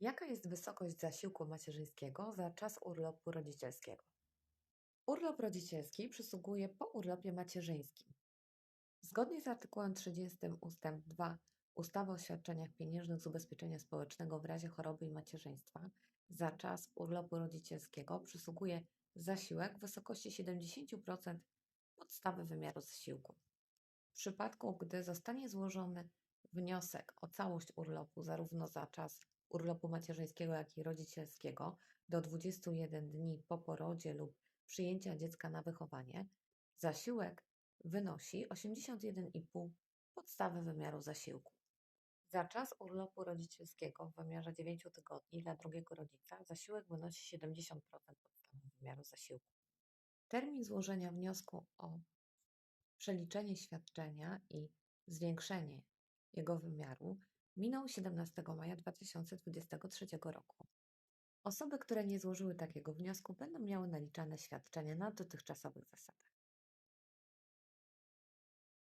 Jaka jest wysokość zasiłku macierzyńskiego za czas urlopu rodzicielskiego? Urlop rodzicielski przysługuje po urlopie macierzyńskim. Zgodnie z artykułem 30 ust. 2 ustawy o świadczeniach pieniężnych z ubezpieczenia społecznego w razie choroby i macierzyństwa za czas urlopu rodzicielskiego przysługuje zasiłek w wysokości 70% podstawy wymiaru zasiłku. W przypadku, gdy zostanie złożony wniosek o całość urlopu zarówno za czas urlopu macierzyńskiego, jak i rodzicielskiego do 21 dni po porodzie lub przyjęcia dziecka na wychowanie, zasiłek wynosi 81,5 podstawy wymiaru zasiłku. Za czas urlopu rodzicielskiego w wymiarze 9 tygodni dla drugiego rodzica zasiłek wynosi 70% podstawy wymiaru zasiłku. Termin złożenia wniosku o przeliczenie świadczenia i zwiększenie jego wymiaru minął 17 maja 2023 roku. Osoby, które nie złożyły takiego wniosku, będą miały naliczane świadczenie na dotychczasowych zasadach.